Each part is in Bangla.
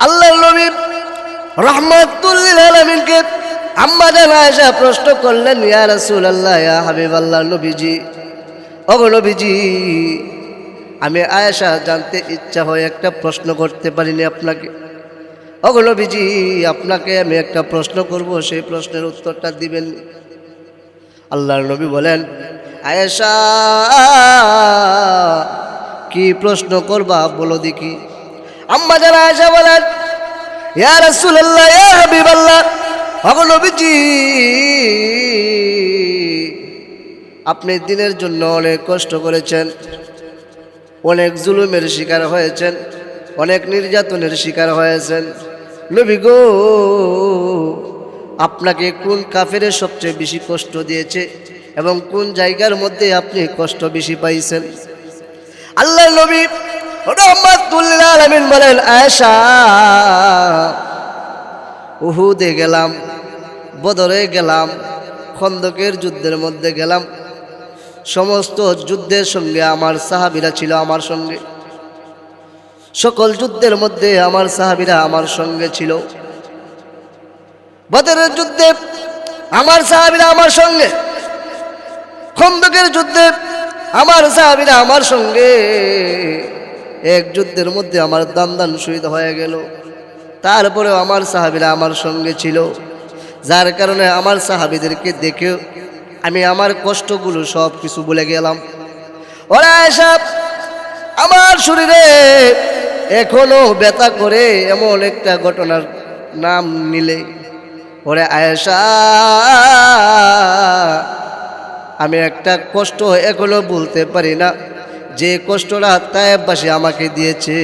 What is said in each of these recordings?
আল্লাহ নবীর রহমতুল্লিল আলমিনকে আম্মা জান আয়েশা প্রশ্ন করলেন, ইয়া রাসূলুল্লাহ, ইয়া হাবিবাল্লাহ, নবীজি, ওগো নবীজি, আমি আয়েশা জানতে ইচ্ছা হয় একটা প্রশ্ন করতে পারিনি আপনাকে। ওগো নবীজি, আপনাকে আমি একটা প্রশ্ন করব, সেই প্রশ্নের উত্তরটা দিবেন আল্লাহর নবী বলেন, আয়েশা, কি প্রশ্ন করবা বলো দেখি। আম্মা যারা আয়েশা বলেন, ইয়া রাসূলুল্লাহ, ইয়া হাবিবাল্লাহ ওগো নবীজি, আপনি দিনের জন্য অনেক কষ্ট করেছেন, অনেক জুলুমের শিকার হয়েছেন, অনেক নির্যাতনের শিকার হয়েছেন। নবী গো, আপনাকে কোন কাফের সবচেয়ে বেশি কষ্ট দিয়েছে এবং কোন জায়গার মধ্যে আপনি কষ্ট বেশি পাইছেন? আল্লাহ নবী রহমাতুল্লাহ আলামিন বলেন, আয়েশা, উহুদে গেলাম, বদরে গেলাম, খন্দকের যুদ্ধের মধ্যে গেলাম। সমস্ত যুদ্ধের সঙ্গে আমার সাহাবিরা ছিল আমার সঙ্গে। সকল যুদ্ধের মধ্যে আমার সাহাবিরা আমার সঙ্গে ছিল। বদরের যুদ্ধে আমার সাহাবিরা আমার সঙ্গে, খন্দকের যুদ্ধে আমার সাহাবিরা আমার সঙ্গে। এক যুদ্ধের মধ্যে আমার দান দান শহীদ হয়ে গেল। তারপরেও আমার সাহাবিরা আমার সঙ্গে ছিল। যার কারণে আমার সাহাবিদেরকে দেখে আমি আমার কষ্টগুলো সব কিছু বলে গেলাম। ওরা এসব আমার শরীরে এখনও ব্যথা করে এমন একটা ঘটনার নাম নিলে। ওরে আয়েশা, আমি একটা কষ্ট এখনও বলতে পারি না। যে কষ্টটা তায়েববাসী আমাকে দিয়েছে।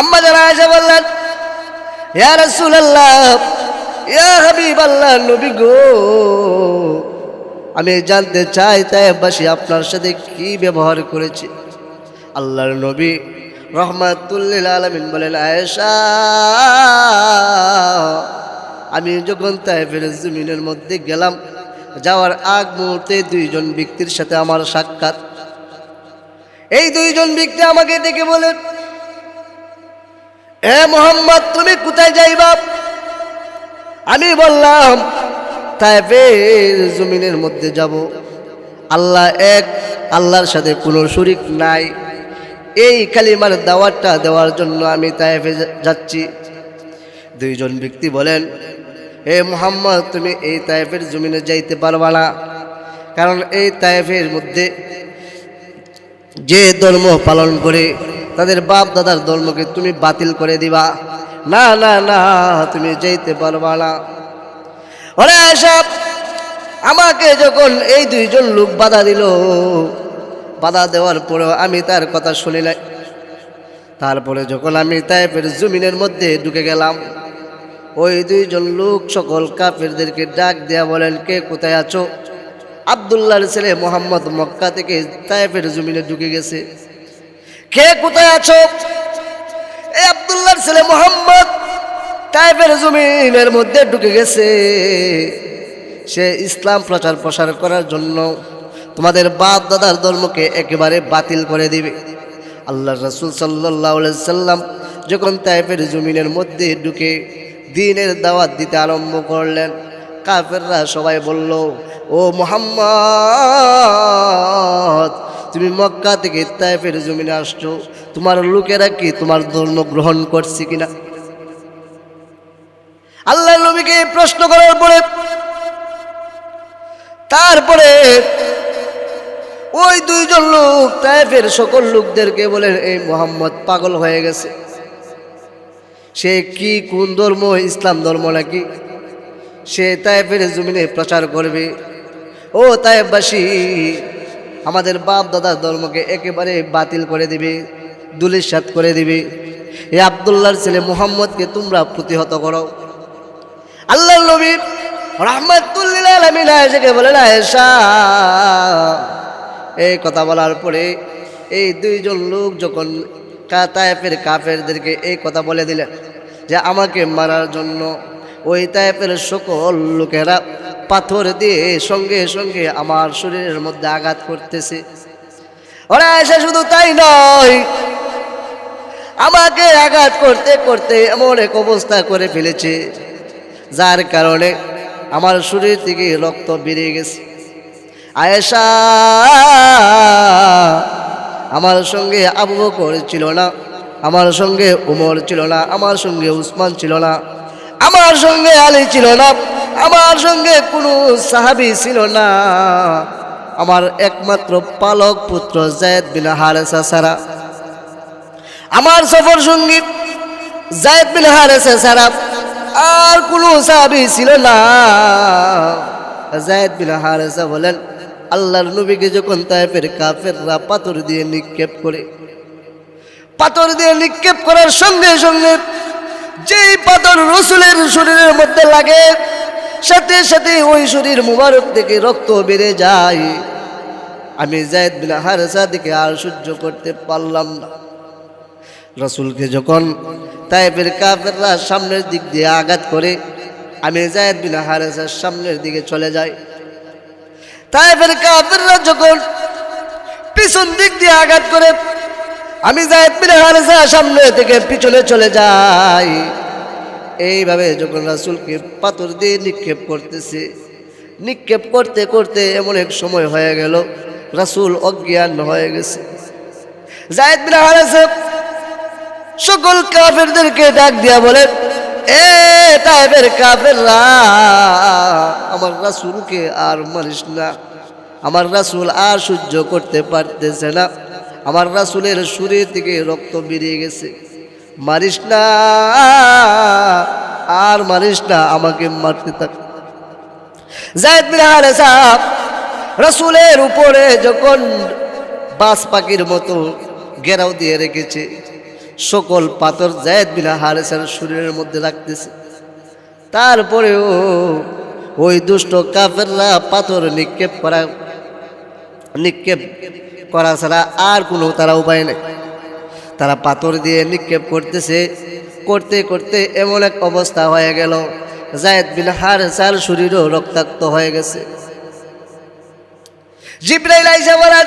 আম্মা যারা আয়েশা বললেন গো, আমি জানতে চাই তায়েববাসী আপনার সাথে কি ব্যবহার করেছে? আল্লাহর নবী রহমাতুল্লিল আলমিন বলেন, আয়েশা, আমি যখন তাই তাইফের জমিনের মধ্যে গেলাম যাওয়ার আগ মুহূর্তে দুইজন ব্যক্তির সাথে আমার সাক্ষাৎ। এই দুইজন ব্যক্তি আমাকে ডেকে বলেন এ মোহাম্মদ, তুমি কোথায় যাইবা আমি বললাম তাইফের জমিনের মধ্যে যাব। আল্লাহ এক, আল্লাহর সাথে কোনো শরিক নাই। এই কালিমার দাওয়াতটা দেওয়ার জন্য আমি তাইফে যাচ্ছি। দুইজন ব্যক্তি বলেন হে মোহাম্মদ, তুমি এই তাইফের জমিনে যাইতে পারবা না। কারণ এই তাইফের মধ্যে যে ধর্ম পালন করে, তাদের বাপ দাদার ধর্মকে তুমি বাতিল করে দিবা। না না না, তুমি যাইতে পারবা না। ওরে এসব, আমাকে যখন এই দুইজন লোক বাধা দিল, বাধা দেওয়ার পরেও আমি তার কথা শুনি নাই। তারপরে যখন আমি তাইফের জমিনের মধ্যে ঢুকে গেলাম ওই দুইজন লোক সকল কাফেরদেরকে ডাক দেয়া বলেন, কে কোথায় আছো? আবদুল্লাহর ছেলে মোহাম্মদ মক্কা থেকে তাইফের জমিনে ঢুকে গেছে। কে কোথায় আছো? এই আবদুল্লাহর ছেলে মোহাম্মদ তাইফের জমিনের মধ্যে ঢুকে গেছে। সে ইসলাম প্রচার প্রসার করার জন্য তোমাদের বাপ দাদার ধর্মকে একেবারে বাতিল করে দিবে। আল্লাহ রসুল সাল্লাহ সাল্লাম যখন তাইফের জমিনের মধ্যে ঢুকে দিনের দাওয়াত দিতে আরম্ভ করলেন। কাফেররা সবাই বলল, ও মোহাম্মদ, তুমি মক্কা থেকে তাইফের জমিনে আসছো। তোমার লোকেরা কি তোমার ধর্ম গ্রহণ করছে কিনা? আল্লাহ নবীকে প্রশ্ন করার পরে, তারপরে ওই দুইজন লোক তাইফের সকল লোকদেরকে বলেন, এই মোহাম্মদ পাগল হয়ে গেছে। সে কি কোন ধর্ম? ইসলাম ধর্ম নাকি? সে তাইফের জমিনে প্রচার করবে। ও তাইফবাসী, আমাদের বাপ দাদার ধর্মকে একেবারে বাতিল করে দিবে, দুলিশাত করে দিবে। এই আবদুল্লাহর ছেলে মুহাম্মদকে তোমরা প্রতিহত করো। আল্লাহ নবী রহমতুল্লিল আলমিন আয়েশাকে বলেন এই কথা বলার পরে এই দুইজন লোক যখন তায়েফের কাফেরদেরকে এই কথা বলে দিলেন যে আমাকে মারার জন্য ওই তায়েফের সকল লোকেরা পাথর দিয়ে সঙ্গে সঙ্গে আমার শরীরের মধ্যে আঘাত করতেছে। ওরা এসে শুধু তাই নয়, আমাকে আঘাত করতে করতে এমন এক অবস্থা করে ফেলেছে, যার কারণে আমার শরীর থেকে রক্ত বেরিয়ে গেছে। আয়েশা আমার সঙ্গে আবু বকর ছিল না, আমার সঙ্গে উমর ছিল না, আমার সঙ্গে উসমান ছিল না, আমার সঙ্গে আলী ছিল না, আমার সঙ্গে কোনো সাহাবি ছিল না। আমার একমাত্র পালক পুত্র জায়দ বিন হারেসা সারা আমার সফর সঙ্গী জায়দ বিন হারেসা সারা আর কোনো সাহাবি ছিল না। জায়দ বিন হারেসা বলেন আল্লাহর নবীকে যখন তাইফের কাফেররা পাথর দিয়ে নিক্ষেপ করে, পাথর দিয়ে নিক্ষেপ করার সঙ্গে সঙ্গে যেই পাথর রসুলের শরীরের মধ্যে লাগে, সাথে সাথে ওই শরীর মুবারক থেকে রক্ত বেড়ে যায়। আমি জায়দ বিন হারেসা দিকে আর সহ্য করতে পারলাম না। রসুলকে যখন তাইফের কাফেররা সামনের দিক দিয়ে আঘাত করে, আমি জায়দ বিন হারেসার সামনের দিকে চলে যাই। তাইফের কাফেররা যখন পিছন দিক দিয়ে আঘাত করে, আমি বিন হারেসা সামনে থেকে পিছনে চলে যাই। এইভাবে যখন রাসুলকে পাথর দিয়ে নিক্ষেপ করতেছে, নিক্ষেপ করতে করতে এমন এক সময় হয়ে গেল, রাসুল অজ্ঞান হয়ে গেছে। জায়দ বিন হারেসা সকল কাফেরদেরকে ডাক দিয়া বলে এ তাইবের কাফেররা, আমার রাসুলকে আর মানিস না। আমার রাসুল আর সহ্য করতে পারতেছে না। আমার রাসুলের শরীর থেকে রক্ত বেরিয়ে গেছে। মারিস না, আর মারিস না, আমাকে মারতে থাক। জায়দ বিন হারেসা রাসুলের উপরে যখন বাস পাখির মতো ঘেরাও দিয়ে রেখেছে সকল পাথর জায়দ বিনা হারেসার শরীরের মধ্যে রাখতেছে। তারপরেও ওই দুষ্ট কাফেররা পাথর নিক্ষেপ করা নিক্ষেপ করা ছাড়া আর কোনো তারা উপায় নেই। তারা পাথর দিয়ে নিক্ষেপ করতেছে, করতে করতে এমন এক অবস্থা হয়ে গেল। জায়দ বিন হারেসার শরীরও রক্তাক্ত হয়ে গেছে। জিব্রাইল আইসা বলেন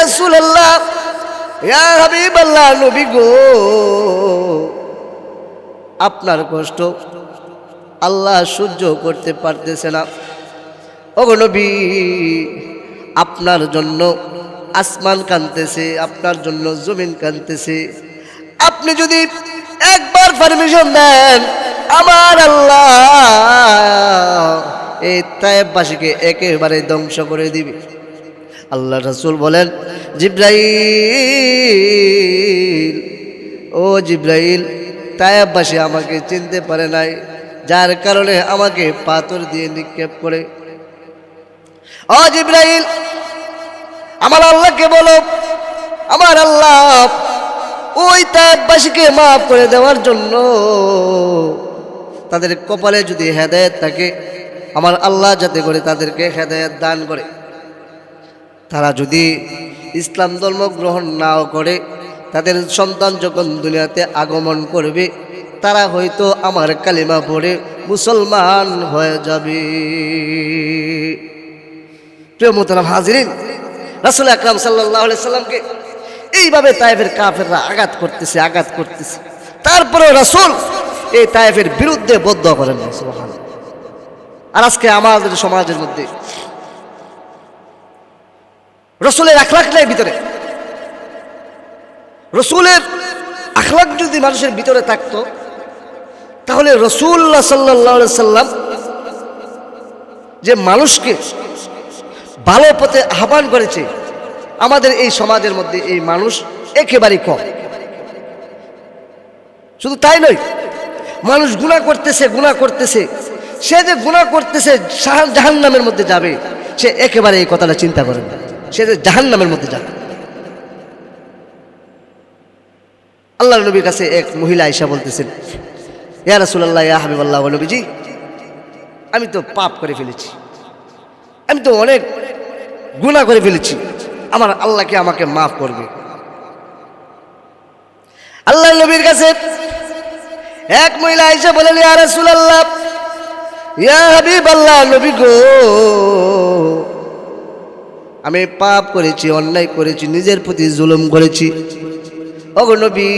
রাসূলুল্লাহ ইয়া হাবিবাল্লাহ নবী গো। আপনার কষ্ট আল্লাহ সহ্য করতে পারতেছে না। নবী, আপনার জন্য আসমান কানতেছে, আপনার জন্য জমিন কানতেছে। আপনি যদি একবার পারমিশন দেন, আমার আল্লাহ এই তায়েববাসীকে একেবারে ধ্বংস করে দিবে। আল্লাহ রসুল বলেন, জিব্রাইল, ও জিব্রাইল, তায়াববাসী আমাকে চিনতে পারে নাই, যার কারণে আমাকে পাথর দিয়ে নিক্ষেপ করে। ও জিব্রাইল, আমার আল্লাহকে বলো, আমার আল্লাহ ওই তায়াববাসীকে মাফ করে দেওয়ার জন্য তাদের কপালে যদি হেদায়ত থাকে, আমার আল্লাহ যাতে করে তাদেরকে হেদায়ত দান করে। তারা যদি ইসলাম ধর্ম গ্রহণ নাও করে, তাদের সন্তান যখন দুনিয়াতে আগমন করবে, তারা হয়তো আমার কালিমা পড়ে মুসলমান হয়ে যাবে। প্রিয় মোতারাম হাজিরিন, রাসুল আকরাম সাল্লাহ সাল্লামকে এইভাবে তাইফের কাফেররা আঘাত করতেছে আঘাত করতেছে। তারপরে রাসুল এই তাইফের বিরুদ্ধে বদ্ধ করেন আর আজকে আমাদের সমাজের মধ্যে রসুলের আখলাক নেই ভিতরে। রসুলের আখলাক যদি মানুষের ভিতরে থাকতো, তাহলে রসুল্লাহ সাল্লাহ সাল্লাম যে মানুষকে ভালো পথে আহ্বান করেছে, আমাদের এই সমাজের মধ্যে এই মানুষ একেবারেই কম। শুধু তাই নয়, মানুষ গুণা করতেছে গুণা করতেছে। সে যে গুণা করতেছে জাহান নামের মধ্যে যাবে, সে একেবারে এই কথাটা চিন্তা করে না। সে জাহান নামের মধ্যে যাবে। আল্লাহ নবীর কাছে এক মহিলা আয়সা বলতেছেন, ইয়া রাসূলুল্লাহ, ইয়া হাবিবাল্লাহ নবীজি, আমি তো পাপ করে ফেলেছি। আমি তো অনেক গুনাহ করে ফেলেছি। আমার আল্লাহকে আমাকে মাফ করবে? আল্লাহ নবীর কাছে এক মহিলা আয়সা বলেন, ইয়া রাসূলুল্লাহ, ইয়া হাবিবাল্লাহ, নবী গো আমি পাপ করেছি, অন্যায় করেছি, নিজের প্রতি জুলুম করেছি। অগনবী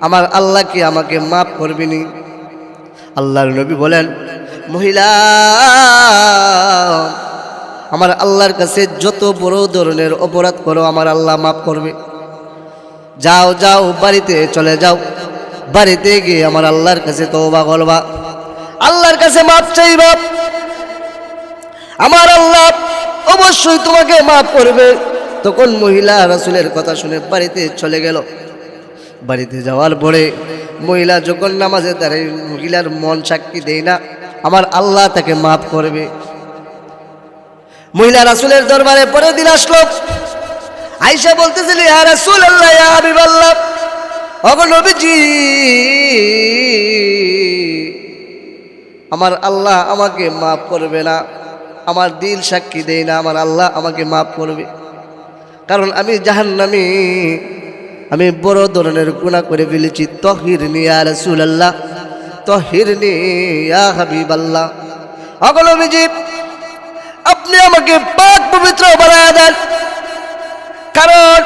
আমার আল্লাহ কি আমাকে মাফ করবিনি আল্লাহর নবী বলেন, মহিলা, আমার আল্লাহর কাছে যত বড় ধরনের অপরাধ করো, আমার আল্লাহ মাফ করবে। যাও যাও, বাড়িতে চলে যাও। বাড়িতে গিয়ে আমার আল্লাহর কাছে তওবা করবা। আল্লাহর কাছে মাপ চাইবা। আমার আল্লাহ অবশ্যই তোমাকে মাফ করবে। তখন মহিলা রাসুলের কথা শুনে বাড়িতে চলে গেল। বাড়িতে যাওয়ার পরে মহিলা যখন নামাজে দাঁড়ায়, মহিলার মন সাক্ষী দেয় না, আমার আল্লাহ তাকে মাফ করবে। মহিলা রাসুলের দরবারে পরে দিন আসলো। আইসা বলতেছিল রাসূল আল্লাহ হাবিব আল্লাহ নবীজি, আমার আল্লাহ আমাকে মাফ করবে না। আমার দিল সাক্ষী দেয় না, আমার আল্লাহ আমাকে মাফ করবে। কারণ আমি জাহান্নামি, আমি বড় ধরনের গুণা করে ফেলেছি। তহির নিয়া রসুল আল্লাহ তহির নিয়া হাবিব আল্লাহ ওগো নবীজি, আপনি আমাকে পাক পবিত্র বানায় দেন। কারণ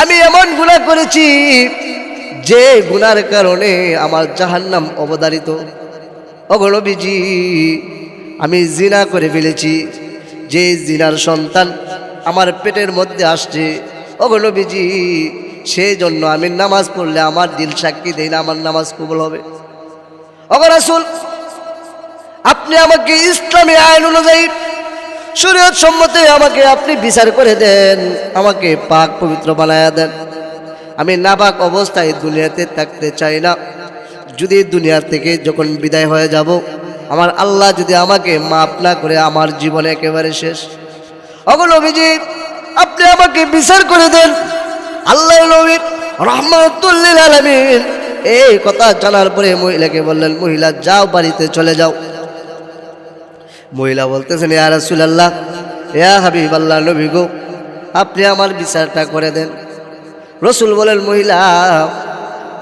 আমি এমন গুণা করেছি যে গুনার কারণে আমার জাহান্নাম অবদারিত অগণবীজি আমি জিনা করে ফেলেছি। যে জিনার সন্তান আমার পেটের মধ্যে আসছে অগণবীজি সেই জন্য আমি নামাজ পড়লে আমার দিল সাক্ষী দেয় না, আমার নামাজ কবল হবে। অগরাসুল আপনি আমাকে ইসলামী আইন অনুযায়ী শরীয়ত সম্মতে আমাকে আপনি বিচার করে দেন, আমাকে পাক পবিত্র বানায়া দেন। আমি নাপাক অবস্থায় দুনিয়াতে থাকতে চাই না। যদি দুনিয়ার থেকে যখন বিদায় হয়ে যাব আমার আল্লাহ যদি আমাকে মাফ না করে, আমার জীবন একেবারে শেষ। অগল নবীজি, আপনি আমাকে বিচার করে দেন। আল্লাহ নবী রহমতুল্লিল আলমিন এই কথা জানার পরে মহিলাকে বললেন, মহিলা, যাও বাড়িতে চলে যাও। মহিলা বলতেছেন, ইয়া রাসূলুল্লাহ, ইয়া হাবিব আল্লাহ নবী গো, আপনি আমার বিচারটা করে দেন। রসুল বলেন, মহিলা,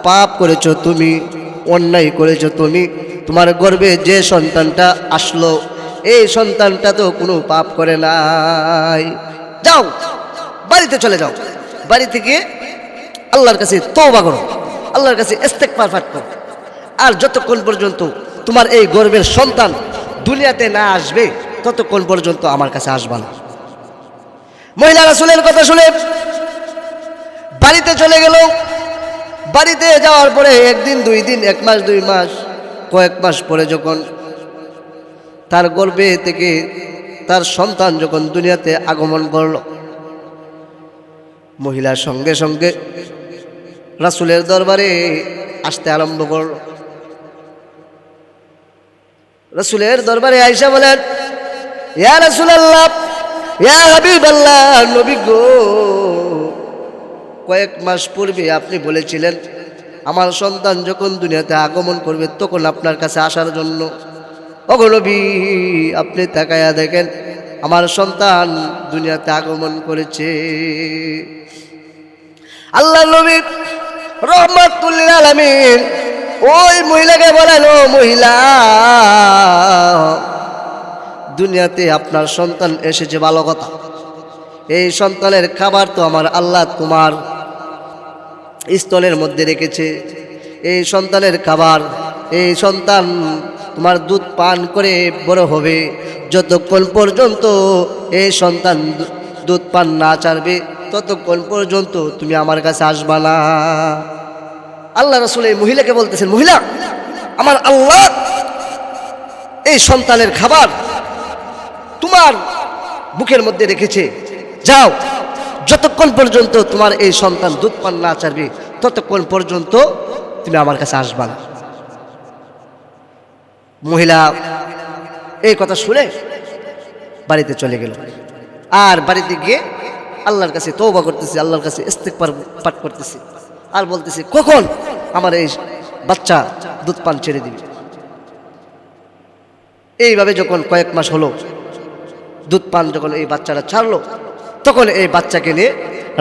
পাপ করেছ তুমি। অন্যায় করেছ তুমি। তোমার গর্বে যে সন্তানটা আসলো, এই সন্তানটা তো কোনো পাপ করে নাই। যাও, বাড়িতে চলে যাও। বাড়ি থেকে আল্লাহর কাছে তওবা করো। আল্লাহর কাছে ইস্তেগফার পাঠ করো। আর যতক্ষণ পর্যন্ত তোমার এই গর্বের সন্তান দুনিয়াতে না আসবে, ততক্ষণ পর্যন্ত আমার কাছে আসবা না। মহিলা রাসুলের কথা শুনে বাড়িতে চলে গেল। বাড়িতে যাওয়ার পরে একদিন, দুই দিন, এক মাস, দুই মাস, কয়েক মাস পরে যখন তার গর্বে থেকে তার সন্তান যখন দুনিয়াতে আগমন করল মহিলার সঙ্গে সঙ্গে রাসুলের দরবারে আসতে আরম্ভ করল। রসুলের দরবারে আইসা বলেন, ইয়া রসুল আল্লাহ ইয়া হাবিব আল্লাহ নবী গো কয়েক মাস পূর্বে আপনি বলেছিলেন, আমার সন্তান যখন দুনিয়াতে আগমন করবে, তখন আপনার কাছে আসার জন্য। অগনবী আপনি তাকায়া দেখেন, আমার সন্তান দুনিয়াতে আগমন করেছে। আল্লাহ নবী রহমাতুল্লিল আলমিন ওই মহিলাকে বলেন, ও মহিলা, দুনিয়াতে আপনার সন্তান এসেছে ভালো কথা। এই সন্তানের খাবার তো আমার আল্লাহ, তোমার স্থলের মধ্যে রেখেছে। এই সন্তানের খাবার, এই সন্তান তোমার দুধ পান করে বড় হবে। যতক্ষণ পর্যন্ত এই সন্তান দুধ পান না চারবে ততক্ষণ পর্যন্ত তুমি আমার কাছে আসবা না। আল্লাহ রসুল এই মহিলাকে বলতেছেন, মহিলা, আমার আল্লাহ এই সন্তানের খাবার তোমার বুকের মধ্যে রেখেছে। যাও যতক্ষণ পর্যন্ত তোমার এই সন্তান দুধ পান না চারবে ততক্ষণ পর্যন্ত তুমি আমার কাছে আসবা না। মহিলা, এই কথা শুনে বাড়িতে চলে গেল। আর বাড়িতে গিয়ে আল্লাহর কাছে তৌবা করতেছি, আল্লাহর কাছে ইস্তেকবার পাঠ করতেছি। আর বলতেছি, কখন আমার এই বাচ্চা দুধ পান ছেড়ে দিবে? এইভাবে যখন কয়েক মাস হলো, দুধ পান যখন এই বাচ্চাটা ছাড়লো তখন এই বাচ্চাকে নিয়ে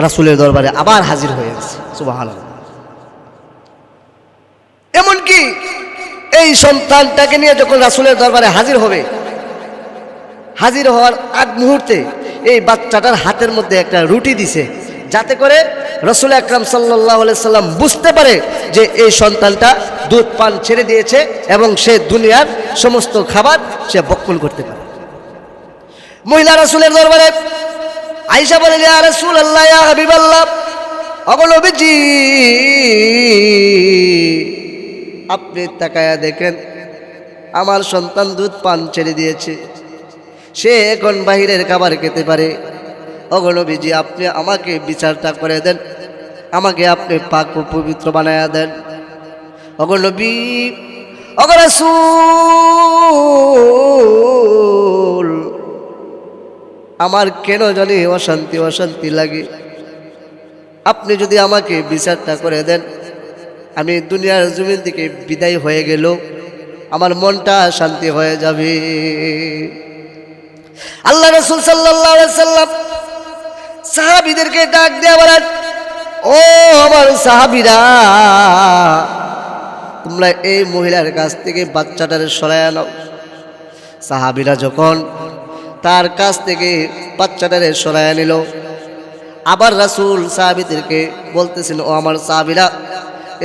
রাসুলের দরবারে আবার হাজির হয়ে গেছে। সুবাহান এমনকি এই সন্তানটাকে নিয়ে যখন রাসুলের দরবারে হাজির হবে, হাজির হওয়ার আগ মুহূর্তে এই বাচ্চাটার হাতের মধ্যে একটা রুটি দিছে, যাতে করে রসুল আকরাম সাল্লাহ সাল্লাম বুঝতে পারে যে এই সন্তানটা দুধ পান ছেড়ে দিয়েছে এবং সে দুনিয়ার সমস্ত খাবার সে বক্ষণ করতে পারে। মহিলা রসুলের দরবারে আইসা বলে, ইয়া রসুল আল্লাহ অগলবিজি আপনি তাকায়া দেখেন, আমার সন্তান দুধ পান ছেড়ে দিয়েছে। সে এখন বাহিরের খাবার খেতে পারে। অগণবীজি আপনি আমাকে বিচারটা করে দেন। আমাকে আপনি পাক পবিত্র বানায়া দেন। অগণবী অগরসুল আমার কেন জানি অশান্তি অশান্তি লাগে। আপনি যদি আমাকে বিচারটা করে দেন, আমি দুনিয়ার জমিন থেকে বিদায় হয়ে গেল, আমার মনটা শান্তি হয়ে যাবে। আল্লাহ রসুল সাল্লাম সাহাবিদেরকে ডাক দেওয়া ও আমার সাহাবিরা, তোমরা এই মহিলার কাছ থেকে বাচ্চাটারে সরাই আনো সাহাবিরা যখন তার কাছ থেকে বাচ্চাটারে সরাই নিল। আবার রাসুল সাহাবিদেরকে বলতেছিল, ও আমার সাহাবিরা,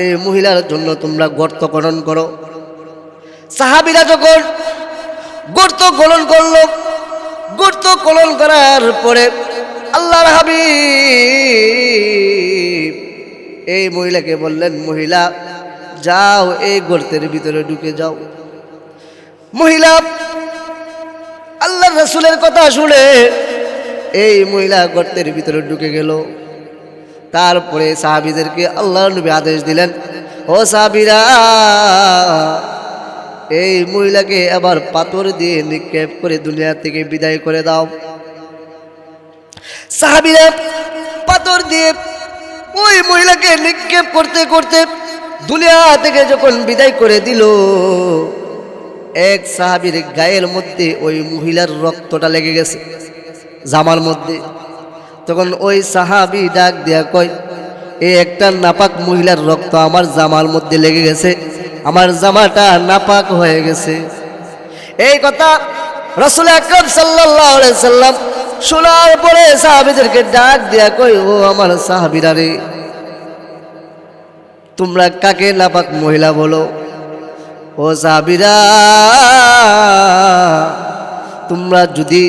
এই মহিলার জন্য তোমরা গর্ত খনন করো। সাহাবিরা যখন গর্ত খনন করল, গর্ত খনন করার পরে আল্লাহর হাবিব এই মহিলাকে বললেন, মহিলা, যাও এই গর্তের ভিতরে ঢুকে যাও। মহিলা আল্লাহ রসুলের কথা শুনে এই মহিলা গর্তের ভিতরে ঢুকে গেল। তারপরে সাহাবিদেরকে আল্লাহ নবী আদেশ দিলেন, ও সাহাবিরা, এই মহিলাকে আবার পাথর দিয়ে নিক্ষেপ করে দুনিয়া থেকে বিদায় করে দাও। সাহাবিরা পাথর দিয়ে ওই মহিলাকে নিক্ষেপ করতে করতে দুনিয়া থেকে যখন বিদায় করে দিল এক সাহাবির গায়ের মধ্যে ওই মহিলার রক্তটা লেগে গেছে, জামার মধ্যে। তখন ওই সাহাবি ডাক দেয়া কয় এই একটা নাপাক মহিলার রক্ত আমার জামার মধ্যে লেগে গেছে, আমার জামাটা নাপাক হয়ে গেছে। এই কথা রসুল আকরম সাল্লাম শোনার পরে সাহাবিদেরকে ডাক দেয়া কই ও আমার সাহাবিরা রে, তোমরা কাকে নাপাক মহিলা বলো? ও সাহাবিরা তোমরা যদি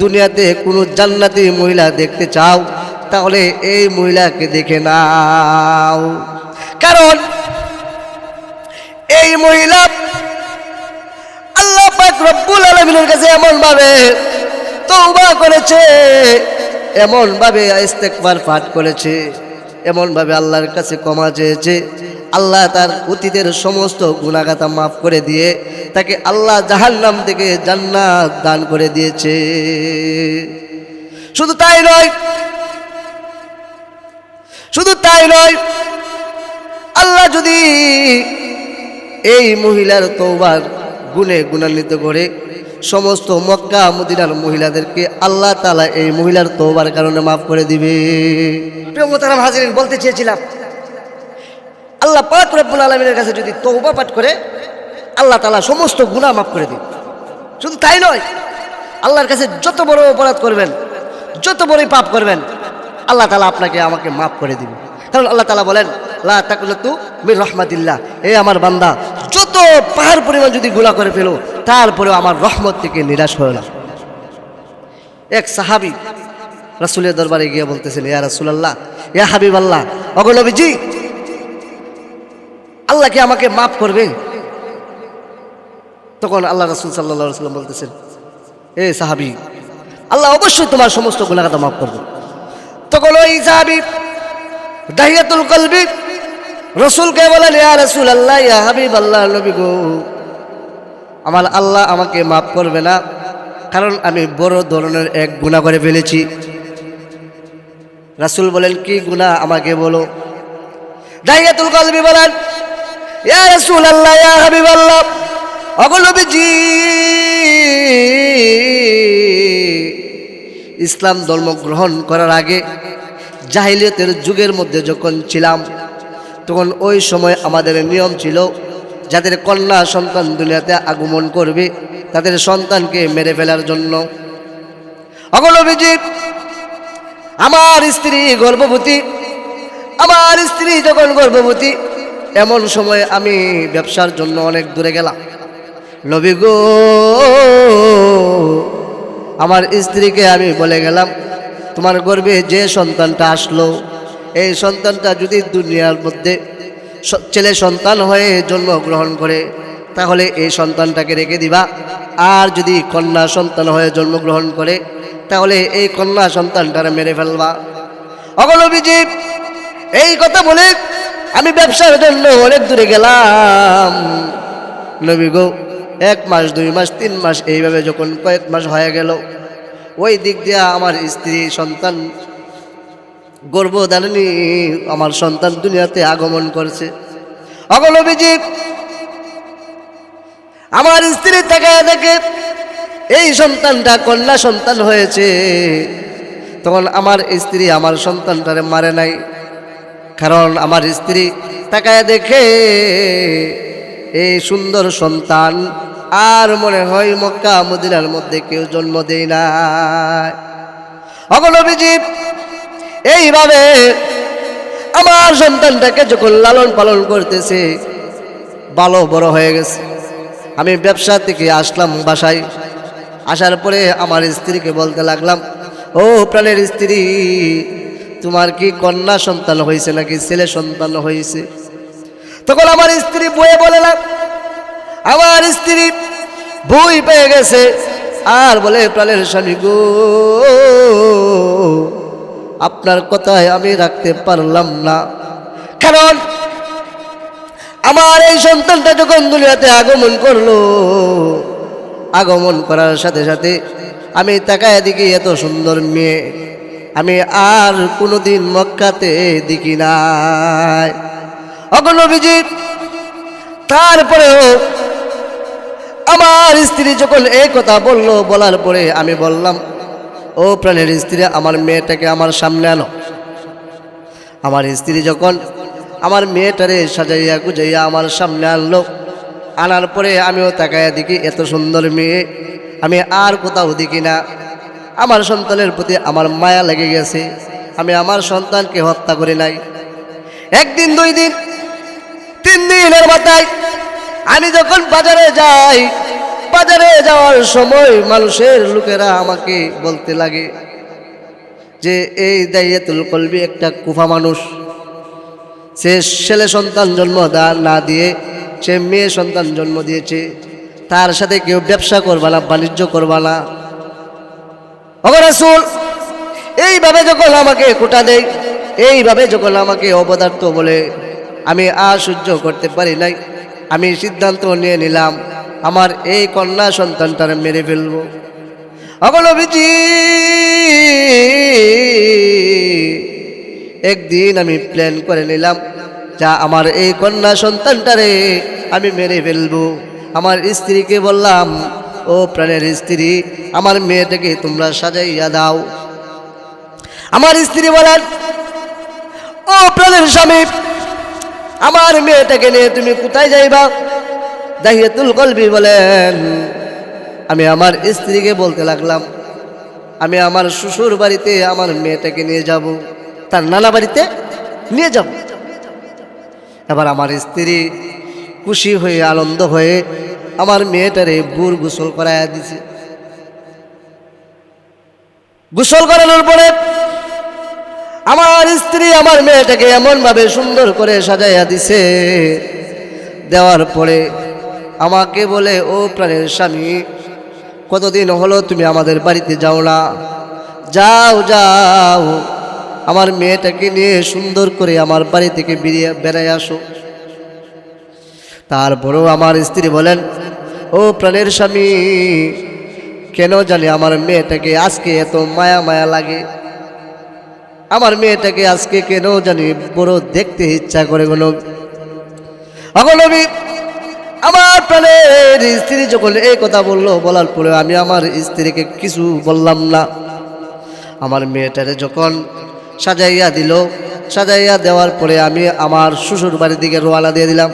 দুনিয়াতে কোনো জান্নাতি মহিলা দেখতে চাও, তাহলে এই মহিলাকে দেখে নাও। কারণ এই মহিলা আল্লাহ পাক রব্বুল আলমিনের কাছে এমন ভাবে তৌবা করেছে এমন ভাবে ইস্তেকবার পাঠ করেছে এমন ভাবে আল্লাহর কাছে ক্ষমা চেয়েছে। আল্লাহ তার অতীতের সমস্ত গুণাগাতা মাফ করে দিয়ে তাকে আল্লাহ জাহান্নাম থেকে জান্নাত দান করে দিয়েছে। শুধু তাই নয়, শুধু তাই নয়, আল্লাহ যদি এই মহিলার তৌবার গুণে গুণান্বিত করে সমস্ত মক্কা, মদিনার মহিলাদেরকে আল্লাহ তালা এই মহিলার তৌবার কারণে মাফ করে দিবে। প্রিয় মোতারাম হাজির বলতে চেয়েছিলাম আল্লাহ পাক রব্বুল আলমিনের কাছে যদি তৌবা পাঠ করে, আল্লাহ তালা সমস্ত গুণা মাফ করে দিন। শুধু তাই নয়, আল্লাহর কাছে যত বড় অপরাধ করবেন, যত বড়ই পাপ করবেন, আল্লাহ তালা আপনাকে আমাকে মাফ করে দিবে। কারণ আল্লাহ তালা বলেন, লা মির রহমাতিল্লাহ। এ আমার বান্দা, যত পাহাড় পরিমাণ যদি গুলা করে ফেলো, তারপরেও আমার রহমত থেকে নিরাশ হয়ে না। এক সাহাবি রাসুলের দরবারে গিয়ে বলতেছেন, ইয়া রাসুলাল্লাহ, ইয়া হাবিব আল্লাহ অগনবীজি আল্লাহ কি আমাকে মাফ করবে। তখন আল্লাহ রসুল সাল্লাহ সাল্লাম বলতেছেন, এ সাহাবি, আল্লাহ অবশ্যই তোমার সমস্ত গুণাগাতা মাফ করবে। তখন ওই সাহাবি দাহিয়াতুল কলবি রসুলকে বলেন, ইয়া রসুল আল্লাহ ইয়া হাবিব আল্লাহ নবী গো, আমার আল্লাহ আমাকে মাফ করবে না, কারণ আমি বড় ধরনের এক গুণা করে ফেলেছি। রাসুল বলেন, কি গুণা আমাকে বলো? দাহিয়াতুল কলবি বলেন ইয়া ইসলাম ধর্ম গ্রহণ করার আগে জাহিলিয়তের যুগের মধ্যে যখন ছিলাম, তখন ওই সময় আমাদের নিয়ম ছিল, যাদের কন্যা সন্তান দুনিয়াতে আগমন করবে, তাদের সন্তানকে মেরে ফেলার জন্য। অগলবিজি আমার স্ত্রী গর্ভবতী, আমার স্ত্রী যখন গর্ভবতী এমন সময় আমি ব্যবসার জন্য অনেক দূরে গেলাম। নবী গো, আমার স্ত্রীকে আমি বলে গেলাম, তোমার গর্ভে যে সন্তানটা আসলো, এই সন্তানটা যদি দুনিয়ার মধ্যে ছেলে সন্তান হয়ে জন্মগ্রহণ করে, তাহলে এই সন্তানটাকে রেখে দিবা। আর যদি কন্যা সন্তান হয়ে জন্মগ্রহণ করে, তাহলে এই কন্যা সন্তানটারে মেরে ফেলবা। অগলবিজি এই কথা বলে আমি ব্যবসার জন্য অনেক দূরে গেলাম। নবী গো, এক মাস, দুই মাস, তিন মাস এইভাবে যখন কয়েক মাস হয়ে গেল, ওই দিক দিয়া আমার স্ত্রী, সন্তান, গর্ভধারিণী, আমার সন্তান দুনিয়াতে আগমন করছে। অগলবিজি আমার স্ত্রী থেকে দেখে এই সন্তানটা কন্যা সন্তান হয়েছে। তখন আমার স্ত্রী আমার সন্তানটারে মারে নাই। কারণ আমার স্ত্রী তাকায় দেখে এই সুন্দর সন্তান আর মনে হয় মক্কা মদিনার মধ্যে কেউ জন্ম দেয় না অগলবিজীব এইভাবে আমার সন্তানটাকে যখন লালন পালন করতেছে, ভালো বড় হয়ে গেছে। আমি ব্যবসা থেকে আসলাম বাসায়। আসার পরে আমার স্ত্রীকে বলতে লাগলাম, ও প্রাণের স্ত্রী তোমার কি কন্যা সন্তান হয়েছে নাকি ছেলে সন্তান হয়েছে? তখন আমার স্ত্রী বয়ে বলে না, আমার স্ত্রী বই পেয়ে গেছে। আর বলে, প্রাণের স্বামী গো, আপনার কথায় আমি রাখতে পারলাম না। কারণ আমার এই সন্তানটা যখন দুনিয়াতে আগমন করল, আগমন করার সাথে সাথে আমি তাকায় দেখি এত সুন্দর মেয়ে। আমি আর কোনোদিন মক্কাতে দেখি নাই। অগণবিজি তারপরেও আমার স্ত্রী যখন এই কথা বলল, বলার পরে আমি বললাম, ও প্রাণের স্ত্রী, আমার মেয়েটাকে আমার সামনে আনো। আমার স্ত্রী যখন আমার মেয়েটারে সাজাইয়া গুজাইয়া আমার সামনে আনলো, আনার পরে আমিও তাকাইয়া দেখি, এত সুন্দর মেয়ে, আমি আর কোথাও দেখি না। আমার সন্তানের প্রতি আমার মায়া লেগে গেছে। আমি আমার সন্তানকে হত্যা করি নাই। একদিন, দুই দিন, তিন দিনের মাথায় আমি যখন বাজারে যাই, বাজারে যাওয়ার সময় মানুষের লোকেরা আমাকে বলতে লাগে যে, এই দাইয়াতুল কলবি একটা কুফা মানুষ। সে ছেলে সন্তান জন্ম না দিয়ে সে মেয়ে সন্তান জন্ম দিয়েছে। তার সাথে কেউ ব্যবসা করবা না, বাণিজ্য করবা না। অবরাসুল এইভাবে যখন আমাকে কোটা দেয়, এইভাবে যখন আমাকে অপদার্থ বলে, আমি আর সহ্য করতে পারি নাই, আমি সিদ্ধান্ত নিয়ে নিলাম, আমার এই কন্যা সন্তানটার মেরে ফেলব। অগলবিজি একদিন আমি প্ল্যান করে নিলাম, যা আমার এই কন্যা সন্তানটারে আমি মেরে ফেলব। আমার স্ত্রীকে বললাম ও প্রাণের স্ত্রী, আমার মেয়েটাকে তোমরা সাজাইয়া দাও। আমার স্ত্রী বলেন, ও প্রাণের স্বামী, আমার মেয়েটাকে নিয়ে তুমি কোথায় যাইবা? দাহিয়াতুল কলবি বলেন, আমি আমার স্ত্রীকে বলতে লাগলাম, আমি আমার শ্বশুর বাড়িতে আমার মেয়েটাকে নিয়ে যাব, তার নানা বাড়িতে নিয়ে যাব। এবার আমার স্ত্রী খুশি হয়ে, আনন্দ হয়ে আমার মেয়েটারে বুর গোসল করাইয়া দিছে। গোসল করানোর পরে আমার স্ত্রী আমার মেয়েটাকে এমনভাবে সুন্দর করে সাজাইয়া দিছে। দেওয়ার পরে আমাকে বলে, ও প্রাণের স্বামী, কতদিন হলো তুমি আমাদের বাড়িতে যাও না? যাও যাও। আমার মেয়েটাকে নিয়ে সুন্দর করে আমার বাড়ি থেকে বেরিয়ে বেড়ায় আসো। তারপরেও আমার স্ত্রী বলেন, ও প্রাণের স্বামী, কেন জানি আমার মেয়েটাকে আজকে এত মায়া মায়া লাগে। আমার মেয়েটাকে আজকে কেন জানি বড় দেখতে ইচ্ছা করে কোনো অগনবী আমার প্রাণের স্ত্রী যখন এই কথা বলল, বলার পরে আমি আমার স্ত্রীকে কিছু বললাম না। আমার মেয়েটারে যখন সাজাইয়া দিল, সাজাইয়া দেওয়ার পরে আমি আমার শ্বশুর বাড়ির দিকে রোয়ানা দিয়ে দিলাম।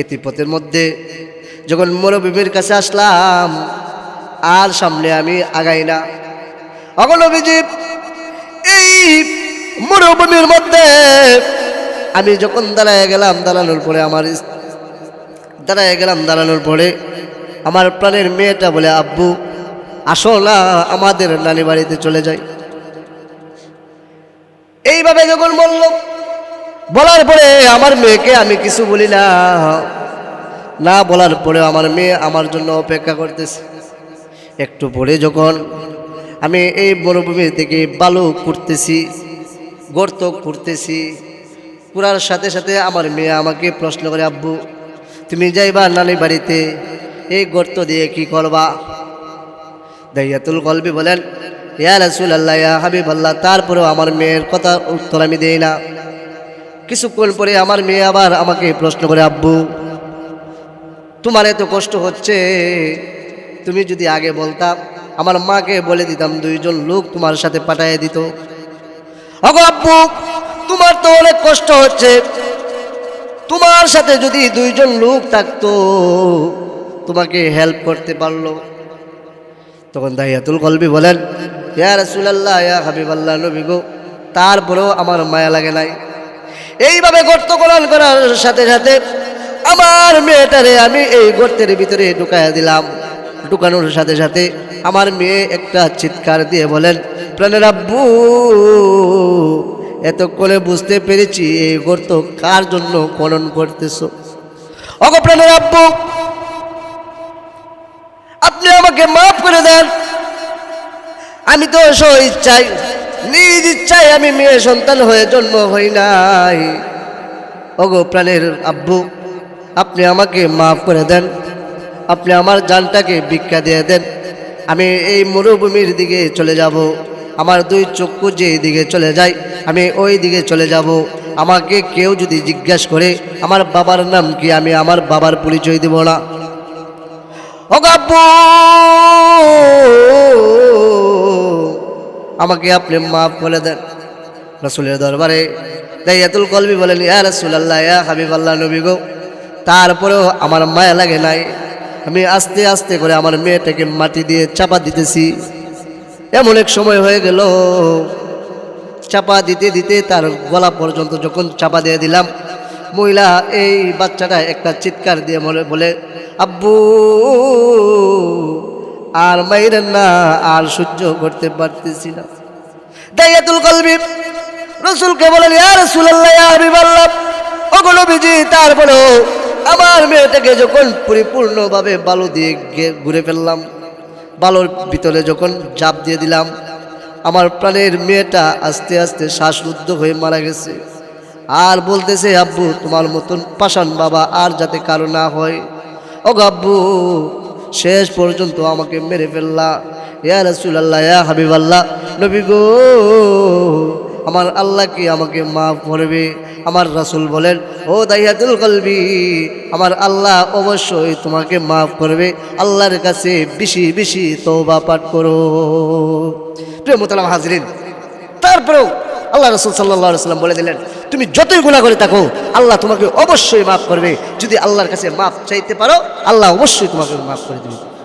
এতিপথের মধ্যে। যখন মুরব্বীর কাছে আসলাম, আর সামনে আমি আগাই না। অগলবিজি এই মরুভূমির মধ্যে আমি যখন দাঁড়ায় গেলাম, দাঁড়ানোর পরে আমার দাঁড়ায় গেলাম, দাঁড়ানোর পরে আমার প্রাণের মেয়েটা বলে, আব্বু, আসো না, আমাদের নানি বাড়িতে চলে যাই। এইভাবে যখন বলল বলার পরে আমার মেয়েকে আমি কিছু বলি না। না বলার পরে আমার মেয়ে আমার জন্য অপেক্ষা করতেছে। একটু পরে যখন আমি এই মরুভূমি থেকে বালু করতেছি গর্ত করতেছি কুড়ার সাথে সাথে আমার মেয়ে আমাকে প্রশ্ন করে, আব্বু, তুমি যাইবা নানি বাড়িতে? এই গর্ত দিয়ে কি করবা? দাইয়াতুল কলবি বলেন, ইয়া রাসুল আল্লাহ ইয়া হাবিব আল্লাহ তারপরেও আমার মেয়ের কথা উত্তর আমি দেই না। কিছুক্ষণ পরে আমার মেয়ে আবার আমাকে প্রশ্ন করে, আব্বু, তোমার এত কষ্ট হচ্ছে। তুমি যদি আগে বলতাম আমার মাকে বলে দিতাম দুইজন লোক তোমার সাথে পাঠিয়ে দিত। অগো আব্বু, তোমার তো অনেক কষ্ট হচ্ছে। তোমার সাথে যদি দুইজন লোক থাকতো, তোমাকে হেল্প করতে পারল। তখন দাহিয়াতুল কলবি বলেন, ইয়া রাসূলুল্লাহ, ইয়া হাবিবাল্লাহ নবী গো, তারপরেও আমার মায়া লাগে নাই। এইভাবে গর্ত করার করার সাথে সাথে আমার মেয়েটারে আমি এই গর্তের ভিতরে ঢুকাইয়া দিলাম। ঢুকানোর সাথে সাথে আমার মেয়ে একটা চিৎকার দিয়ে বলেন প্রাণের আব্বু এতক্ষণে বুঝতে পেরেছি এই গর্ত কার জন্য খনন করতেছ। অগ প্রাণের আব্বু আপনি আমাকে মাফ করে দেন। আমি তো স্ব ইচ্ছাই নিজ ইচ্ছায় আমি মেয়ে সন্তান হয়ে জন্ম হই নাই। ওগো প্রাণের আব্বু, আপনি আমাকে মাফ করে দেন। আপনি আমার জানটাকে ভিক্ষা দিয়ে দেন। আমি এই মরুভূমির দিকে চলে যাব। আমার দুই চক্ষু যে দিকে চলে যায়, আমি ওই দিকে চলে যাব। আমাকে কেউ যদি জিজ্ঞাসা করে, আমার বাবার নাম কি, আমি আমার বাবার পরিচয় দেব না। অগাব্বু আমাকে আপনি মাফ করে দেন। রসুলের দরবারে দাইয়াতুল কলবি বলেন, ইয়া রসুল আল্লাহ ইয়া হাবিব আল্লাহ নবী গো, তারপরেও আমার মায়া লাগে নাই। আমি আস্তে আস্তে করে আমার মেয়েটাকে মাটি দিয়ে চাপা দিতেছি। এমন এক সময় হয়ে গেল, চাপা দিতে দিতে তার গলা পর্যন্ত যখন চাপা দিয়ে দিলাম, মহিলা এই বাচ্চাটা একটা চিৎকার দিয়ে বলে বলে, আব্বু আর মাইরেন না আর সহ্য করতে পারতেছি না। দাইয়াতুল কলবি। রসুলকে বলেন, ইয়া রাসূলুল্লাহ, ইয়া হাবিবাল্লাহ ওগুলো বিজি তারপরেও আমার মেয়েটাকে যখন পরিপূর্ণভাবে বালু দিয়ে ঘুরে ফেললাম, বালুর ভিতরে যখন জাপ দিয়ে দিলাম, আমার প্রাণের মেয়েটা আস্তে আস্তে শ্বাসরুদ্ধ হয়ে মারা গেছে। আর বলতেছে, আব্বু, তোমার মতন পাষাণ বাবা আর যাতে কারও না হয়। ও আব্বু শেষ পর্যন্ত আমাকে মেরে ফেললা। ইয়া রাসূলুল্লাহ, ইয়া হাবিবাল্লাহ, নবী গো, আমার আল্লাহ কি আমাকে মাফ করবে, আমার রাসূল বলেন, ও দাইয়াতুল কলবি, আমার আল্লাহ অবশ্যই তোমাকে মাফ করবে, আল্লাহর কাছে বেশি বেশি তওবা পাঠ করো। প্রিয় মোতালাম হাজরিন, তারপরেও আল্লাহ রসুল সাল্লাহ সাল্লাম বলে দিলেন তুমি যতই গুণা করে থাকো, আল্লাহ তোমাকে অবশ্যই মাফ করবে। যদি আল্লাহর কাছে মাফ চাইতে পারো, আল্লাহ অবশ্যই তোমাকে মাফ করে দেবে।